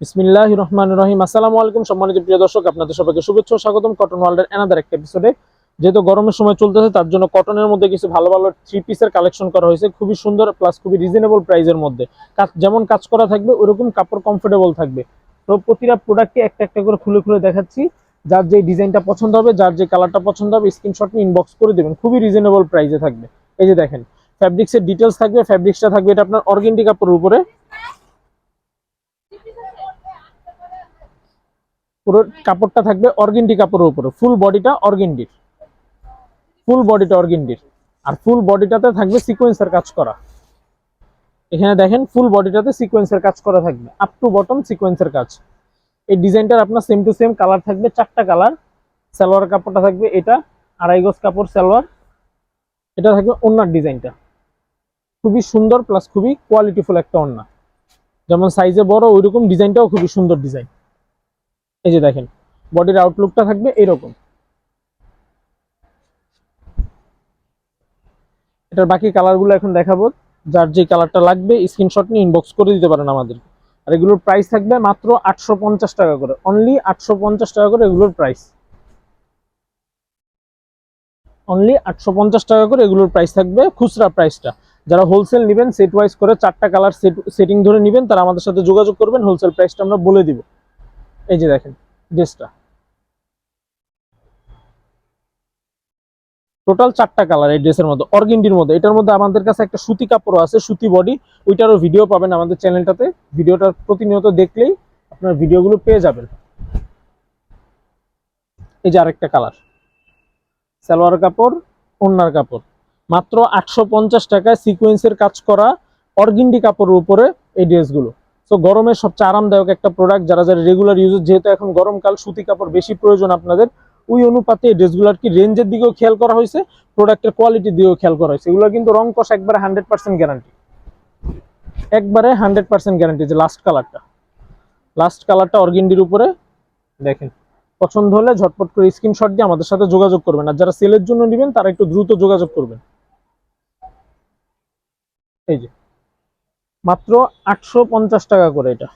বিসমিল্লাহ রহমান রহিম। আসসালামু আলাইকুম সম্মানিত প্রিয় দর্শক, আপনাদের সবাইকে শুভেচ্ছা স্বাগতম কটন ওয়ার্ল্ডের এনাদার একটা এপিসোডে যেহেতু গরমের সময় চলতেছে, তার জন্য কটনের মধ্যে কিছু ভালো ভালো থ্রি পিসের কালেকশন করা হয়েছে, খুবই সুন্দর প্লাস খুবই রিজনেবল প্রাইসের মধ্যে। কাজ যেমন কাজ করা থাকবে, ওরকম কাপড় কমফোর্টেবল থাকবে। তো প্রতিটা প্রোডাক্টকে একটা একটা করে খুলে খুলে দেখাচ্ছি। যার যে ডিজাইনটা পছন্দ হবে, যার যে কালারটা পছন্দ হবে স্ক্রিনশট নিয়ে ইনবক্স করে দেবেন। খুবই রিজনেবল প্রাইসে থাকবে। এই যে দেখেন ফ্যাব্রিক্সের ডিটেলস থাকবে ফ্যাব্রিক্সটা থাকবে এটা আপনার অর্গেন্ডি কাপড়ের উপরে। পুরো কাপড়টা থাকবে অর্গেন্ডি কাপড়ের উপরে। ফুল বডিটা অর্গেন্ডির ফুল বডিটা অর্গেন্ডির আর ফুল বডিটাতে থাকবে সিকোয়েন্সের কাজ করা। এখানে দেখেন ফুল বডিটাতে সিকোয়েন্সের কাজ করা থাকবে। আপ টু বটম সিকোয়েন্সের কাজ। এই ডিজাইনটার আপনার সেম টু সেম কালার থাকবে, চারটা কালার সালোয়ার কাপড়টা থাকবে এটা, আড়াই গজ কাপড়, সালোয়ার। এটা থাকবে ওনার ডিজাইনটা। খুবই সুন্দর প্লাস খুবই কোয়ালিটিফুল একটা ওন্না। যেমন সাইজে বড়, ওইরকম ডিজাইনটাও খুবই সুন্দর ডিজাইন। এই যে দেখেন বডির আউটলুকটা থাকবে এরকম। এটার বাকি কালারগুলো এখন দেখাবো, যার যে কালারটা লাগবে স্ক্রিনশট নিয়ে ইনবক্স করে দিতে পারেন আমাদের আর এগুলোর প্রাইস থাকবে মাত্র আটশো পঞ্চাশ টাকা করে অনলি আটশো পঞ্চাশ টাকা করে এগুলোর প্রাইস অনলি আটশো পঞ্চাশ টাকা করে এগুলোর প্রাইস থাকবে খুচরা প্রাইসটা যারা হোলসেল নেবেন সেট ওয়াইজ করে চারটা কালার সেট সেটিং ধরে নেবেন, তারা আমাদের সাথে যোগাযোগ করবেন হোলসেল প্রাইসটা আমরা বলে দিব। এই যে দেখেন ড্রেসটা টোটাল চারটা কালার এই ড্রেসের মধ্যে। অর্গেন্ডির মধ্যে। এটার মধ্যে আমাদের কাছে একটা সুতি কাপড় আছে, সুতি বডি ওইটারও ভিডিও পাবেন আমাদের চ্যানেলটাতে ভিডিওটা প্রতিনিয়ত দেখলেই আপনার ভিডিওগুলো পেয়ে যাবেন। এই যে আরেকটা কালার সালোয়ার কাপড়, ওন্নার কাপড়। মাত্র আটশো পঞ্চাশ টাকায় সিকোয়েন্সের কাজ করা অর্গিন্ডি কাপড়ের উপরে এই ড্রেসগুলো তো গরমের সবচেয়ে আরামদায়ক একটা প্রোডাক্ট যারা যারা রেগুলার ইউজ যেহেতু এখন গরমকাল, সুতি কাপড় বেশি প্রয়োজন আপনাদের। ওই অনুপাতে ড্রেসগুলোর কি রেঞ্জের দিকেও খেয়াল করা হয়েছে প্রোডাক্টের কোয়ালিটির দিকেও খেয়াল করা হয়েছে। এগুলো কিন্তু রং কষ একবারে হান্ড্রেড পার্সেন্ট গ্যারান্টি একবারে হান্ড্রেড পার্সেন্ট গ্যারান্টি যে লাস্ট কালারটা লাস্ট কালারটা অর্গিন্ডির উপরে, দেখেন। পছন্দ হলে ঝটপট করে স্ক্রিনশট দিয়ে আমাদের সাথে যোগাযোগ করবেন। আর যারা সেলের জন্য নেবেন, তারা একটু দ্রুত যোগাযোগ করবেন। এই যে। মাত্র আটশো পঞ্চাশ টাকা করে এটা।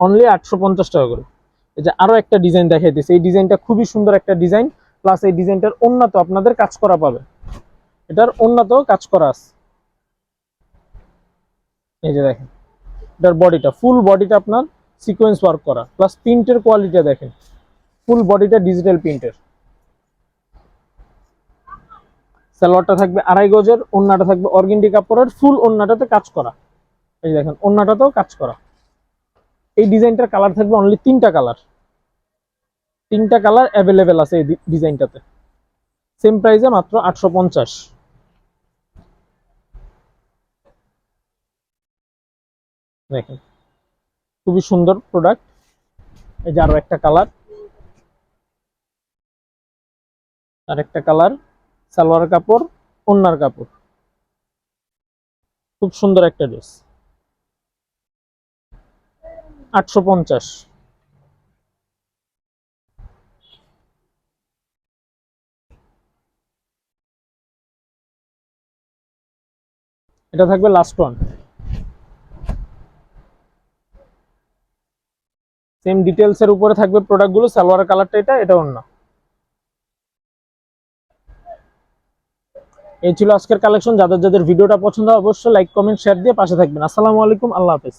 অনলি আটশো পঞ্চাশ টাকা করে। এই যে আরও একটা ডিজাইন দেখাইতেছে এই ডিজাইনটা খুবই সুন্দর একটা ডিজাইন প্লাস এই ডিজাইনটার উন্নত আপনাদের কাজ করা পাবে। এটার উন্নত কাজ করা আছে। এই যে দেখেন, এটার বডিটা ফুল বডিটা আপনার সিকোয়েন্স ওয়ার্ক করা। প্লাস প্রিন্টের কোয়ালিটি দেখেন। ফুল বডিটা ডিজিটাল প্রিন্টের সালোয়ারটা থাকবে আড়াই গজের ওন্নাটা থাকবে অর্গেন্ডি কাপড়ের, ফুল ওন্নাটাতে কাজ করা। এই দেখেন ওন্নাটাতেও কাজ করা। এই ডিজাইনটার কালার থাকবে অনলি তিনটা কালার। তিনটা কালার অ্যাভেলেবেল আছে এই ডিজাইনটাতে। সেম প্রাইসে মাত্র আটশো পঞ্চাশ। দেখেন, খুবই সুন্দর প্রোডাক্ট এই যে আরও একটা কালার। আর একটা কালার। সালোয়ার কাপড়, ওন্নার কাপড়। খুব সুন্দর একটা ড্রেস। আটশো পঞ্চাশ। এটা থাকবে লাস্ট ওয়ান সেম ডিটেলস এর উপরে থাকবে প্রোডাক্টগুলো সালোয়ার কালারটা এটা এটা অন্য এই ছিল আজকের কালেকশন যাদের যাদের ভিডিওটা পছন্দ অবশ্যই লাইক কমেন্ট শেয়ার দিয়ে পাশে থাকবেন। আসসালামু আলাইকুম, আল্লাহ হাফেজ।